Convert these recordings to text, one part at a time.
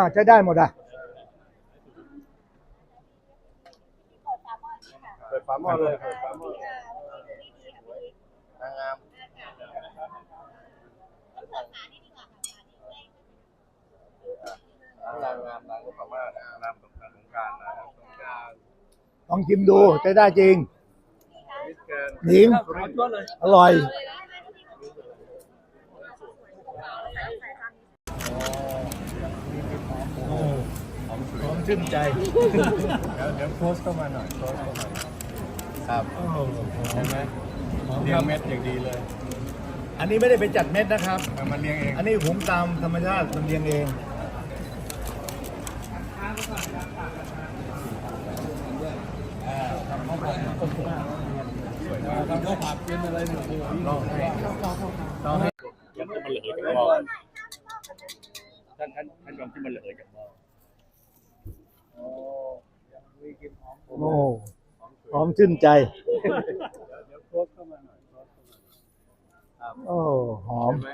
อ่าใช้ได้หมดอะเปิดฝาหม้อเลยเปิดฝาหม้อเลยนางงามนางงามนางก็พม่านะนามสงกรานต์สงกรารนะสงกรารลองชิมดูใช้ได้จริงมิสเกินหนิงอร่อยหอม ชื่นใจ เดี๋ยวเดี๋ยวโพสเข้ามาหน่อยโพสเข้ามาครับเห็นไหมเลี้ยงเม็ดอย่างดีเลยอันนี้ไม่ได้ไปจัดเม็ดนะครับ เอามาเลี้ยงเองอันนี้หุงตามธรรมชาติมันเลี้ยงเองทำข้าวผัดเป็นอะไรหนึ่งลองให้ลองให้ยังที่มันเหลือกับหม้อท่านท่านท่านยอมที่มันเหลือกับหม้อ โอ้หอมชื่นใจเดี๋ยวโพสเข้ามาหน่อยโพสเข้ามาครับโอ้หอมเห็นไหม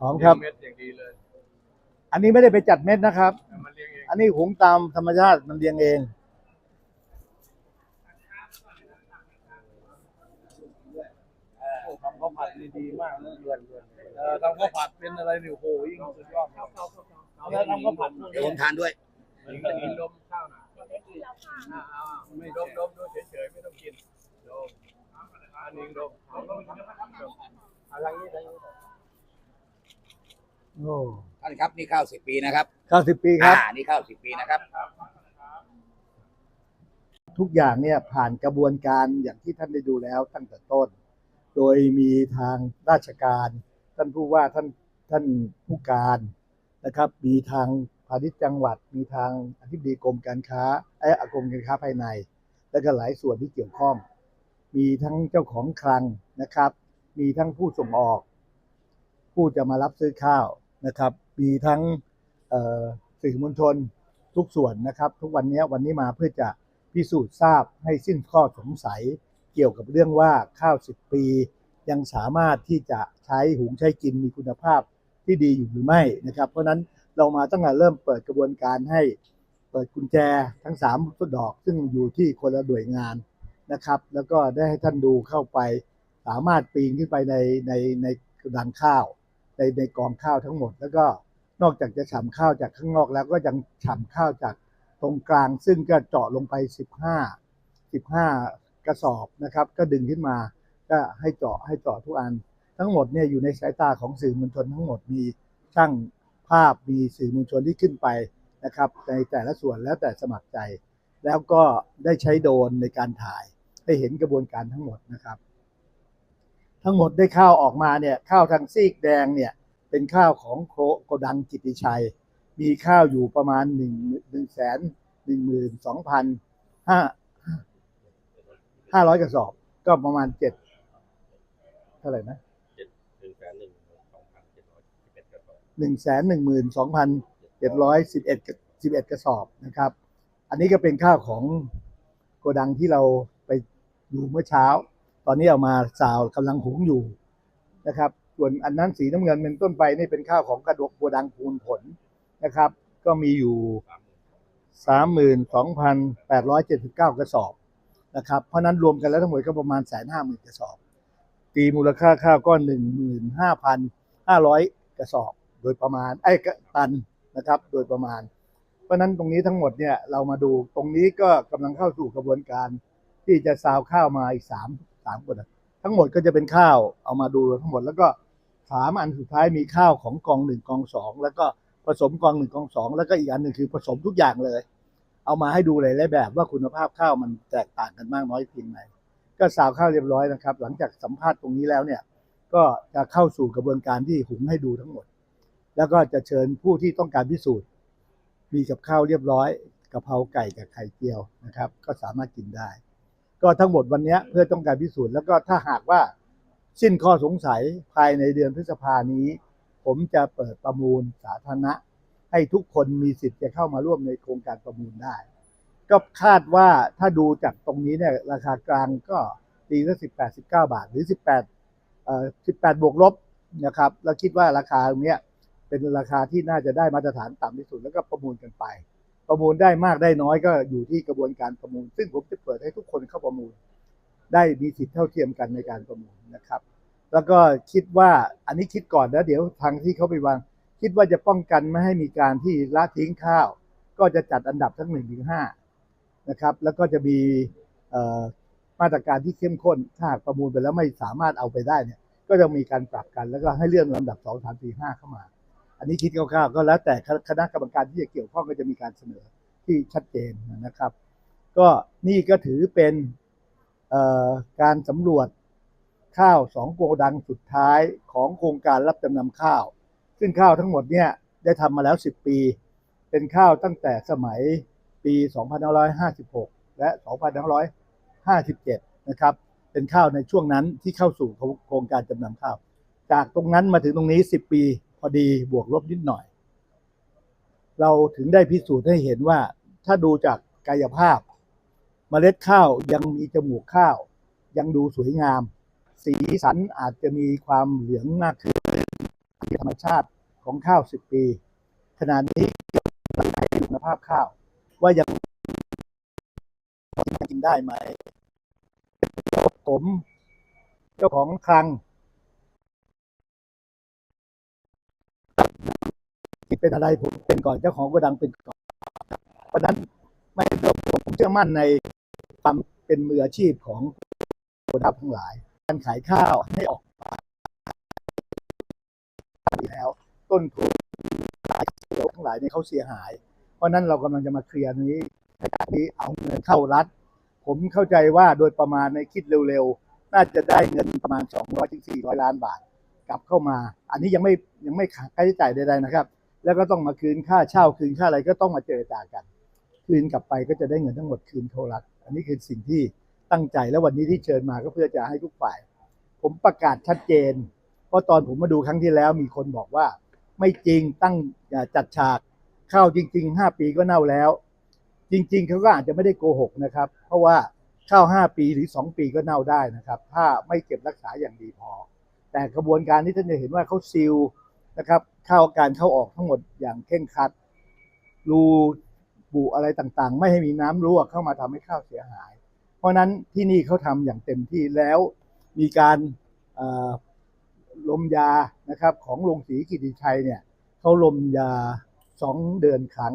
หอมครับเลี้ยงเม็ดอย่างดีเลยอันนี้ไม่ได้ไปจัดเม็ดนะครับเอามาเลี้ยงเองอันนี้หุงตามธรรมชาติมันเลี้ยงเองทำข้าวผัดนี่ดีมากนะเดือนเดือนเออทำข้าวผัดเป็นอะไรนี่โอ้โหยิ่งสุดยอดครับแล้วทำข้าวผัดพวกนี้ผมทานด้วย กินกินดมข้าวหน่อยอ่าอ่าไม่ดมดมดูเฉยๆไม่ต้องกินดมอันนี้ดมอะทางนี้ทางนี้โอ้ท่านครับนี่ข้าวสิบปีนะครับเก้าวสิบปีครับอ่านี่ข้าวสิบปีนะครับ ทุกอย่างเนี่ยผ่านกระบวนการอย่างที่ท่านได้ดูแล้วตั้งแต่ต้น โดยมีทางราชการ ท่านผู้ว่าท่านท่านผู้การนะครับ มีทางาณิชย์จังหวัดมีทางอธิบดีกรมการค้าไอ้กรมการค้าภายใน และก็หลายส่วนที่เกี่ยวข้อง มีทั้งเจ้าของคลังนะครับ มีทั้งผู้ส่งออก ผู้จะมารับซื้อข้าวนะครับ มีทั้งสื่อมวลชนทุกส่วนนะครับ ทุกวันนี้วันนี้มาเพื่อจะพิสูจน์ทราบให้สิ้นข้อสงสัยเกี่ยวกับเรื่องว่าข้าว10ปี ยังสามารถที่จะใช้หุงใช้กินมีคุณภาพที่ดีอยู่หรือไม่นะครับ เพราะนั้น เรามาตั้งแต่เริ่มเปิดกระบวนการให้เปิดกุญแจทั้ง3ต้นดอก ซึ่งอยู่ที่คนละหน่วยงานนะครับ แล้วก็ได้ให้ท่านดูเข้าไป สามารถปีนขึ้นไปในในในกระดังข้าวในในกองข้าวทั้งหมด แล้วก็นอกจากจะฉ่ำข้าวจากข้างนอกแล้วก็ยังฉ่ำข้าวจากตรงกลาง ซึ่งก็เจาะลงไป 15 15 กระสอบนะครับ ก็ดึงขึ้นมาก็ให้เจาะให้เจาะทุกอัน ทั้งหมดเนี่ยอยู่ในสายตาของสื่อมวลชนทั้งหมดมีช่าง ภาพมีสื่อมวลชนที่ขึ้นไปนะครับ ในแต่ละส่วนแล้วแต่สมัครใจ แล้วก็ได้ใช้โดรนในการถ่ายให้เห็นกระบวนการทั้งหมดนะครับ ทั้งหมดได้ข้าวออกมาเนี่ยข้าวทางซีกแดงเนี่ยเป็นข้าวของโคโกดังกิติชัย มีข้าวอยู่ประมาณหนึ่งหนึ่งแสนหนึ่งหมื่นสองพันห้าห้าร้อยกระสอบ ก็ประมาณเจ็ดเท่าไหร่นะ หนึ่งแสนหนึ่งหมื่นสองพันเจ็ดร้อ1สิบเอ็ดกระสอบนะครับ อันนี้ก็เป็นข้าวของโกดังที่เราไปดูเมื่อเช้า ตอนนี้เอามาสาวกำลังหุงอยู่นะครับ ส่วนอันนั้นสีน้ำเงินเป็นต้นไปนี่เป็นข้าวของกระดกโกดังพูนผลนะครับ ก็มีอยู่สามหมื่นสองพันแปดร้อยเจ็ดสิบเก้ากระสอบนะครับ เพราะนั้นรวมกันแล้วทั้งหมดก็ประมาณแสนห้าหมื่นกระสอบ ตีมูลค่าข้าวก็หนึ่งหมื่นห้าพันห้าร้อยกระสอบ โดยประมาณไอ้กันนะครับ โดยประมาณ เพราะฉะนั้นตรงนี้ทั้งหมดเนี่ยเรามาดูตรงนี้ก็กำลังเข้าสู่กระบวนการ ที่จะซาวข้าวมาอีกสามสามคนทั้งหมดก็จะเป็นข้าวเอามาดูทั้งหมด แล้วก็สามอันสุดท้ายมีข้าวของกองหนึ่งกองสองแล้วก็ผสมกองหนึ่งกองสองแล้วก็อีกอันหนึ่งคือผสมทุกอย่างเลย เอามาให้ดูหลายๆแบบว่าคุณภาพข้าวมันแตกต่างกันมากน้อยเพียงไหนก็สาวข้าวเรียบร้อยนะครับ หลังจากสัมภาษณ์ตรงนี้แล้วเนี่ย ก็จะเข้าสู่กระบวนการที่หุงให้ดูทั้งหมด แล้วก็จะเชิญผู้ที่ต้องการพิสูจน์ มีกับข้าวเรียบร้อยกะเพราไก่กับไข่เจียวนะครับ ก็สามารถกินได้ ก็ทั้งหมดวันนี้เพื่อต้องการพิสูจน์ แล้วก็ถ้าหากว่าสิ้นข้อสงสัยภายในเดือนพฤษภานี้ ผมจะเปิดประมูลสาธารณะ ให้ทุกคนมีสิทธิ์จะเข้ามาร่วมในโครงการประมูลได้ ก็คาดว่าถ้าดูจากตรงนี้เนี่ยราคากลางก็ตีละสิบแปดสิบเก้าบาทหรือสิบแปดเอ่อสิบแปดบวกลบนะครับ แล้วคิดว่าราคาตรงเนี้ย เป็นราคาที่น่าจะได้มาตรฐานต่ำที่สุดแล้วก็ประมูลกันไป ประมูลได้มากได้น้อยก็อยู่ที่กระบวนการประมูล ซึ่งผมจะเปิดให้ทุกคนเข้าประมูล ได้มีสิทธิเท่าเทียมกันในการประมูลนะครับ แล้วก็คิดว่าอันนี้คิดก่อนนะเดี๋ยวทางที่เขาไปวาง คิดว่าจะป้องกันไม่ให้มีการที่ละทิ้งข้าว ก็จะจัดอันดับทั้งหนึ่งถึงห้านะครับแล้วก็จะมีมาตรการที่เข้มข้นถ้าหากประมูลไปแล้วไม่สามารถเอาไปได้เนี่ยก็จะมีการปรับกันแล้วก็ให้เลื่อนลำดับสองสามสี่ห้าเข้ามา อันนี้คิดคร่าวๆก็แล้วแต่คณะกรรมการที่จะเกี่ยวข้องก็จะมีการเสนอที่ชัดเจนนะครับ ก็นี่ก็ถือเป็นการสำรวจข้าวสองโกดังสุดท้ายของโครงการรับจำนำข้าว ซึ่งข้าวทั้งหมดเนี่ยได้ทำมาแล้ว 10 ปี เป็นข้าวตั้งแต่สมัยปี 2556 และ 2557 นะครับ เป็นข้าวในช่วงนั้นที่เข้าสู่โครงการจำนำข้าว จากตรงนั้นมาถึงตรงนี้ 10 ปี พอดีบวกลบนิดหน่อย เราถึงได้พิสูจน์ให้เห็นว่า ถ้าดูจากกายภาพเมล็ดข้าวยังมีจมูกข้าว ยังดูสวยงาม สีสันอาจจะมีความเหลืองมากขึ้นธรรมชาติของข้าว10ปี ขณะนี้เราให้คุณภาพข้าว ว่ายังกินได้ไหมผม เจ้าของคลัง เป็นอะไรผมเป็นก่อนเจ้าของโกดังเป็นก่อนเพราะนั้นไม่ต้องผมเชื่อมั่นในความเป็นมืออาชีพของโกดังทั้งหลาย การขายข้าวให้ออกมาแล้ว ต้นทุนขายเขียทั้งหลายเนี่ยเขาเสียหาย เพราะนั้นเรากำลังจะมาเคลียร์นี้ในการนี้เอาเงินเข้ารัฐ ผมเข้าใจว่าโดยประมาณในคิดเร็วๆ น่าจะได้เงินประมาณ 200ถึง400ล้านบาท กลับเข้ามา อันนี้ยังไม่ยังไม่ขาดค่าใช้จ่ายใดๆนะครับ แล้วก็ต้องมาคืนค่าเช่าคืนค่าอะไรก็ต้องมาเจรจากัน คืนกลับไปก็จะได้เงินทั้งหมดคืนเขารัฐอันนี้คือสิ่งที่ตั้งใจแล้ววันนี้ที่เชิญมาก็เพื่อจะให้ทุกฝ่าย ผมประกาศชัดเจน เพราะตอนผมมาดูครั้งที่แล้วมีคนบอกว่า ไม่จริงตั้งจัดฉากข้าวจริง ๆ 5 ปีก็เน่าแล้ว จริง ๆเขาก็อาจจะไม่ได้โกหกนะครับ เพราะว่าข้าว5ปีหรือ 2 ปีก็เน่าได้นะครับ ถ้าไม่เก็บรักษาอย่างดีพอ แต่กระบวนการที่ท่านจะเห็นว่าเขาซีล นะครับ เข้าการเข้าออกทั้งหมดอย่างเคร่งครัด รูบุอะไรต่างๆ ไม่ให้มีน้ำรั่วเข้ามาทำให้ข้าวเสียหาย เพราะฉะนั้นที่นี่เขาทำอย่างเต็มที่แล้วมีการลมยานะครับของโรงสีกิติชัยเนี่ยเขาลมยาสองเดือนครั้ง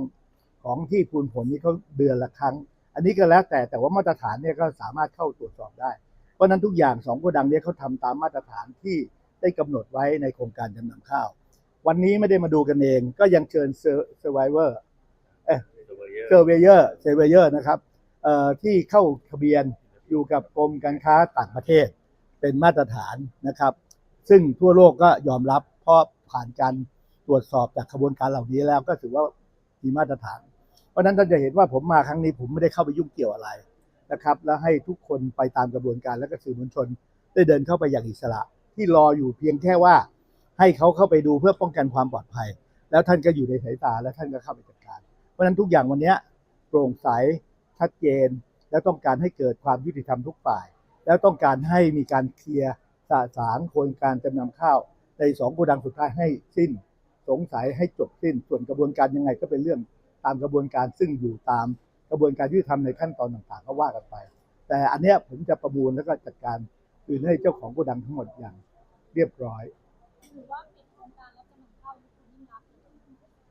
ของที่พูนผลนี่เขาเดือนละครั้ง อันนี้ก็แล้วแต่แต่ว่ามาตรฐานเนี่ยก็สามารถเข้าตรวจสอบได้ เพราะฉะนั้นทุกอย่างสองโกดังเนี่ยเขาทำตามมาตรฐานที่ได้กำหนดไว้ในโครงการจำนำข้าว วันนี้ไม่ได้มาดูกันเอง ก็ยังเชิญเซอร์ไวเวอร์เออเซอร์เวเยอร์เซอร์เวเยอร์นะครับเอ่อที่เข้าทะเบียนอยู่กับกรมการค้าต่างประเทศเป็นมาตรฐานนะครับ ซึ่งทั่วโลกก็ยอมรับเพราะผ่านการตรวจสอบจากกระบวนการเหล่านี้แล้วก็ถือว่ามีมาตรฐาน เพราะฉะนั้นท่านจะเห็นว่าผมมาครั้งนี้ผมไม่ได้เข้าไปยุ่งเกี่ยวอะไรนะครับ แล้วให้ทุกคนไปตามกระบวนการและก็สื่อมวลชน ได้เดินเข้าไปอย่างอิสระ ที่รออยู่เพียงแค่ว่า ให้เขาเข้าไปดูเพื่อป้องกันความปลอดภัย แล้วท่านก็อยู่ในสายตาแล้วท่านก็เข้าไปจัดการ เพราะฉะนั้นทุกอย่างวันนี้โปร่งใสชัดเจน และต้องการให้เกิดความยุติธรรมทุกฝ่าย แล้วต้องการให้มีการเคลียร์สะสางโครงการจำนำข้าวในสองโกดังสุดท้ายให้สิ้น สงสัยให้จบสิ้น ส่วนกระบวนการยังไงก็เป็นเรื่องตามกระบวนการซึ่งอยู่ตามกระบวนการยุติธรรมในขั้นตอนต่างๆ ก็ว่ากันไป แต่อันเนี้ยผมจะประมูลแล้วก็จัดการคืนให้เจ้าของโกดังทั้งหมดอย่างเรียบร้อย ถือว่าปิดโครงการรับจำนำข้าวยุคคุณยิ่งรักษณ์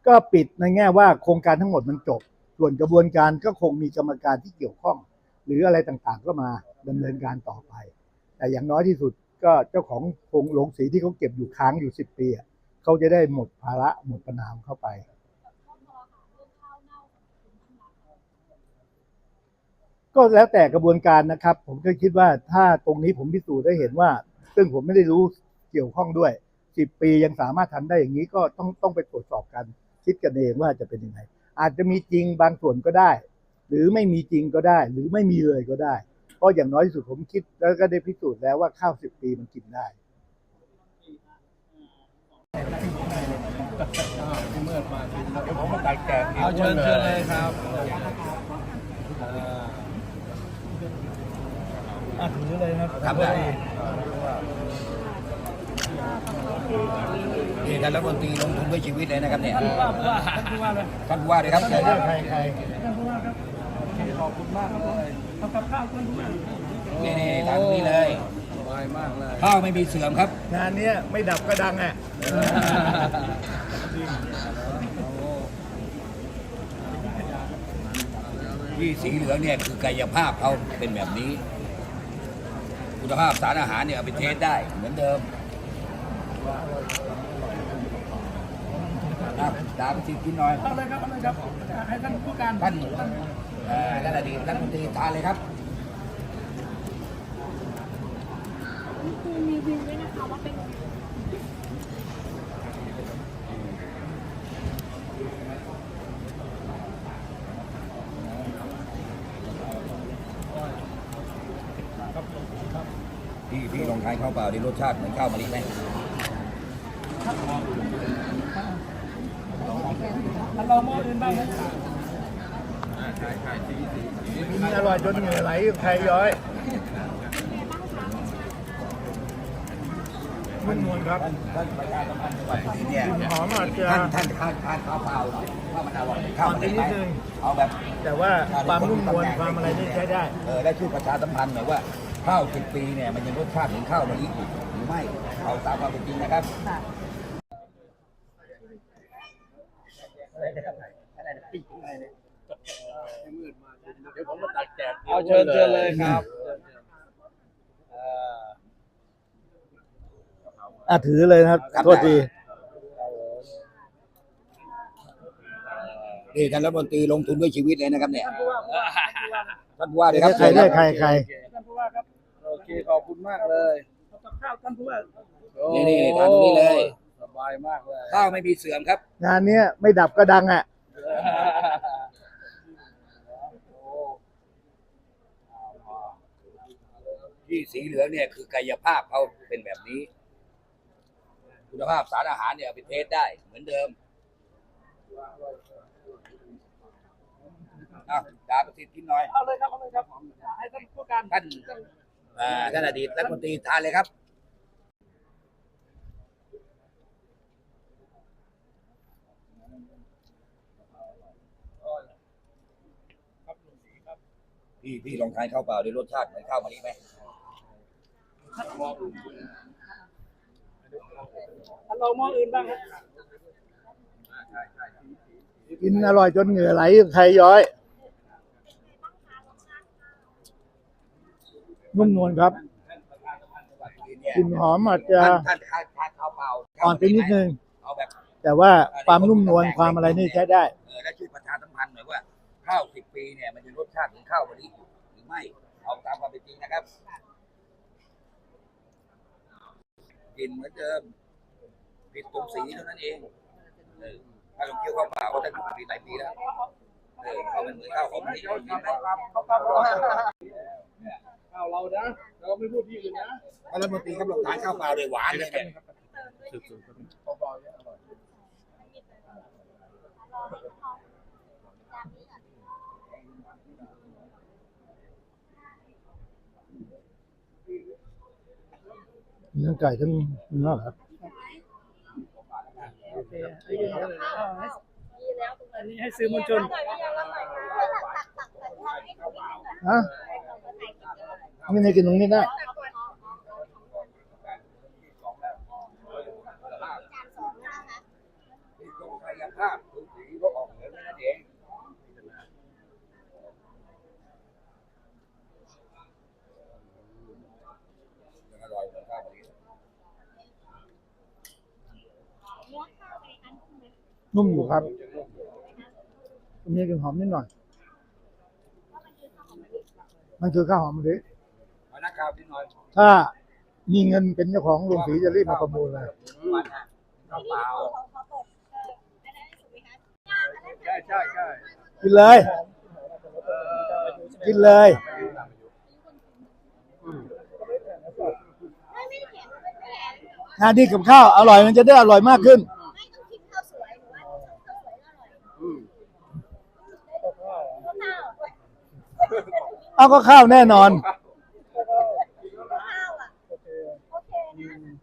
ก็ปิดในแง่ว่าโครงการทั้งหมดมันจบ ส่วนกระบวนการก็คงมีกรรมการที่เกี่ยวข้อง หรืออะไรต่างๆก็มาดำเนินการต่อไป แต่อย่างน้อยที่สุดก็เจ้าของโรงโรงสีที่เขาเก็บอยู่ค้างอยู่สิบปีอะเขาจะได้หมดภาระหมดปัญหาของเข้าไป กับข้อคอหาเรื่องข้าวเน่าของคุณยิ่งรักษณ์ก็แล้วแต่กระบวนการนะครับ ผมก็คิดว่าถ้าตรงนี้ผมพิสูจน์ได้เห็นว่า ซึ่งผมไม่ได้รู้เกี่ยวข้องด้วย สิบปียังสามารถทำได้อย่างนี้ก็ต้องต้องไปตรวจสอบกัน คิดกันเองว่าจะเป็นยังไง อาจจะมีจริงบางส่วนก็ได้ หรือไม่มีจริงก็ได้ หรือไม่มีเลยก็ได้ เพราะอย่างน้อยที่สุดผมคิดแล้วก็ได้พิสูจน์แล้วว่าข้าวสิบปีมันกินได้ที่เมื่อมาถึงแล้วเดี๋ยวผมมาตัดแกงเอาเชิญเชิญเลยครับอะถือเลยครับทำได้ข นี่ท่านรัฐมนตรีลงทุนด้วยชีวิตเลยนะครับเนี่ยท่านผู้ว่าท่านผู้ว่าเลยท่านผู้ว่าเลยครับใครเลือกใครใครนี่นี่ทางนี้เลยสบายมากเลยข้าวไม่มีเสื่อมครับ งานเนี้ยไม่ดับก็ดังอะที่สีเหลืองเนี่ยคือกายภาพเขาเป็นแบบนี้ คุณภาพสารอาหารเนี่ยเอาไปเทสได้เหมือนเดิม อะดาวไปชิมกินหน่อยเอาเลยครับเอาเลยครับให้ท่านผู้การท่านเอ่อท่านอดีตรัฐมนตรีทานเลยครับคือรีวิวด้วยนะคะว่าเป็นพี่พี่ลองทานข้าวเปล่าดิรสชาติเหมือนข้าวมะลิไหม เราหม้ออื่นบ้างไหมกินอร่อยจนเหงื่อไหลใครย้อยนุ่มนวลครับท่านประธานสภาจังหวัดสุรินทร์เนี่ยหอมอาจจะท่านท่านทานทานข้าวเปล่าว่ามันอร่อยข้าวมะลิไหมนิดนึงเอาแบบ แต่ว่าความนุ่มนวลความอะไรนี่ใช้ได้เออได้ช่วยประชาสัมพันธ์หน่อยว่าข้าวสิบปีเนี่ยมันยังรสชาติเหมือนข้าวมะลิอยู่หรือไม่เอาตามความเป็นจริงนะครับ เดี๋ยวผมมาตักแจกเอาเชิญเชิญเลยครับอะถือเลยนะครับโทษทีนี่ท่านรัฐมนตรีลงทุนด้วยชีวิตเลยนะครับเนี่ยท่านผู้ว่าเลยครับใครเลือกใครใครท่านผู้ว่าครับโอเคขอบคุณมากเลยกับข้าวท่านผู้ว่านี่นี่ทานตรงนี้เลย บายมากเลยข้าวไม่มีเสื่อมครับ งานเนี้ยไม่ดับก็ดังอะที่สีเหลืองเนี่ยคือกายภาพเขาเป็นแบบนี้ คุณภาพสารอาหารเนี่ยเอาไปเทสได้เหมือนเดิมเอาดาประสิทธิ์กินหน่อย เอาเลยครับ เอาเลยครับ ให้ท่านผู้การท่านเอ่อท่านอดีตรัฐมนตรีทานเลยครับ พี่พี่ลองทานข้าวเปล่าด้วยรสชาติเหมือนข้าวมะลิไหมเราหม้ออื่นบ้างไหมกินอร่อยจนเหงื่อไหลใครย้อย นุ่มนวลครับกลิ่นหอมอาจจะท่านท่านทานทานข้าวเปล่าอ่อนไปนิดนึง เอาแบบแต่ว่าความนุ่มนวลความอะไรนี่ใช้ได้ เออและช่ว ปีเนี่ยมันจะรสชาติเหมือนข้าวมะลิอยู่หรือไม่เอาตามความเป็นจริงนะครับกลินเหมือนเดิมผิดตรงสีเท่านั้นเองเออถ้าลองเคี่ยวข้าวเปล่าก็จะถูกปีหลายปีแล้วเออข้าวมันเหมือนข้าวของมะลิกินไหมเขาครับข้าวเรานะเราไม่พูดที่อื่นนะท่านรัฐมนตรีครับลองทานข้าวเปล่าเลยหวานเลยเนี่ย มีทั้งไก่ทั้งเนื้อครับโอเคอันนี้อันนี้ให้สื่อมวลชนฮะไม่ได้กินตรงนี้ได้ผิดตรงกายภาพตรงสีก็ออกเหมือนนั่นเองยังอร่อยเหมือนข้าวมะลิ นุ่มอยู่ครับมีกลิ่นหอมนิดหน่อย มันคือข้าวหอมมะลิเอานักข่าวนิดหน่อยถ้ามีเงินเป็นเจ้าของโรงสีจะรีบมาประมูลเลยวันน่ะข้าวเปล่าใช่ใช่ใช่กินเลย กินเลยงานนี้กับข้าวอร่อยมันจะได้อร่อยมากขึ้น ไม่ต้องคิดข้าวสวยหรือว่าข้าวสวยอร่อยข้าว เอาก็ข้าวแน่นอน ข้าวอะโอเคนะ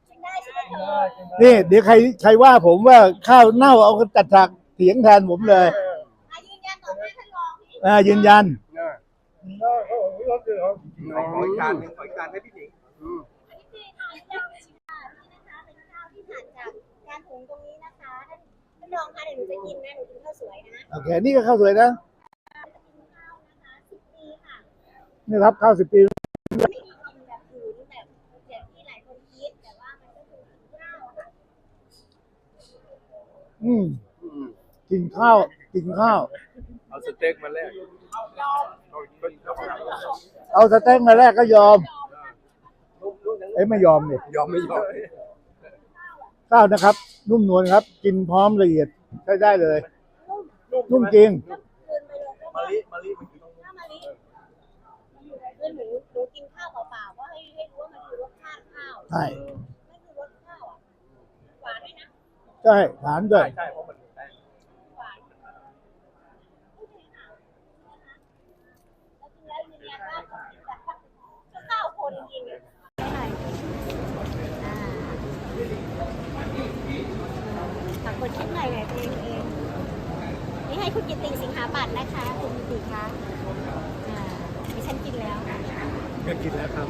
กินได้ใช่ไหมเธอนี่ เดี๋ยวใครใครว่าผมว่าข้าวเน่าเอาจัดฉากเถียงแทนผมเลยอายืนยันต่อหน้าท่านรองพี่อ่ายืนยัน ขออีกการหนึ่งขออีกการให้พี่หนิงอันนี้คือทานเจ้าชิค่ะนี่นะคะเป็นข้าวที่ผ่านจากการหุงตรงนี้นะคะท่านท่านรองคะเดี๋ยวหนูจะกินนะหนูกินข้าวสวยนะโอเค นี่ก็ข้าวสวยนะ กินข้าวนะคะสิบปีค่ะ นี่ครับข้าวสิบปีไม่ได้กินแบบผืนแบบอย่างที่หลายคนคิดแต่ว่ามันก็คือข้าวค่ะอืมกินข้าวกินข้าว เอาสเต็กมาแลกเอาสเต็กมาแรกก็ยอม เอ้ยไม่ยอมเนี่ยยอมไม่ยอมข้าวนะครับ นุ่มนวลครับ กินพร้อมละเอียดใช้ได้เลย นุ่มจริงคืนไปเลยก็มาลิมาลิมันอยู่ตรงข้าวมะลิ คือหนูหนูกินข้าวเปล่าๆว่าให้ให้รู้ว่ามันคือรสชาติข้าวใช่ ไม่คือรสข้าวอะหวานด้วยนะใช่ฐานด้วยใช่เพราะมันแป้งหวานโอเคค่ะแล้วจริงแล้วยืนยันว่าแบบข้าวคนจริงฝากกดคลิปหน่อยแบบเองเองนี่ให้คุณกิตติสิงหาปัตย์นะคะ คุณกิตติคะอ่าดิฉันกินแล้ว ก็กินแล้วครับ